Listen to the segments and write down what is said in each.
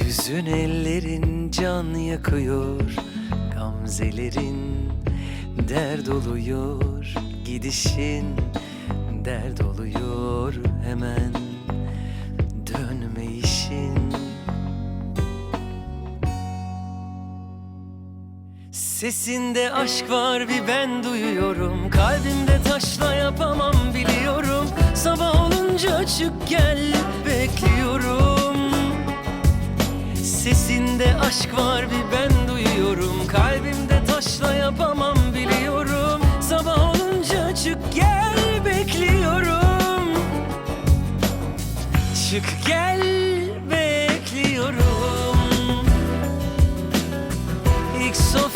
Yüzün ellerin can yakıyor Gamzelerin dert oluyor. Gidişin dert oluyor hemen Dönme işin. Sesinde aşk var bir ben duyuyorum. Kalbimde taşla yapamam biliyorum. Sabah olunca çık gel Sesinde aşk var bir ben duyuyorum. Kalbimde taşla yapamam biliyorum. Sabah olunca çık gel bekliyorum. Çık gel bekliyorum. İlk sofra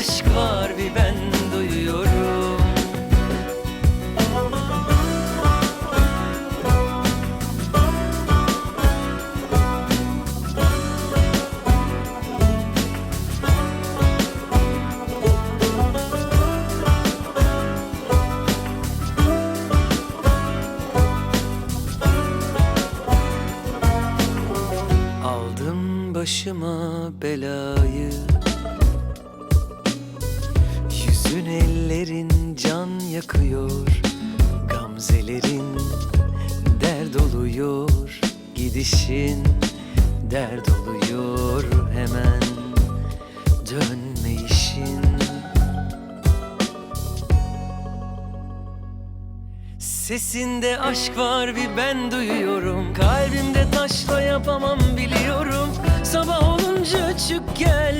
aşk var bir ben duyuyorum. Aldım başıma belayı Yüzün ellerin can yakıyor Gamzelerin dert oluyor Gidişin dert oluyor hemen Dönme işin. Sesinde aşk var bir ben duyuyorum Kalbimde taşla yapamam biliyorum. Sabah olunca çık gel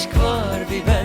aşk var bir ben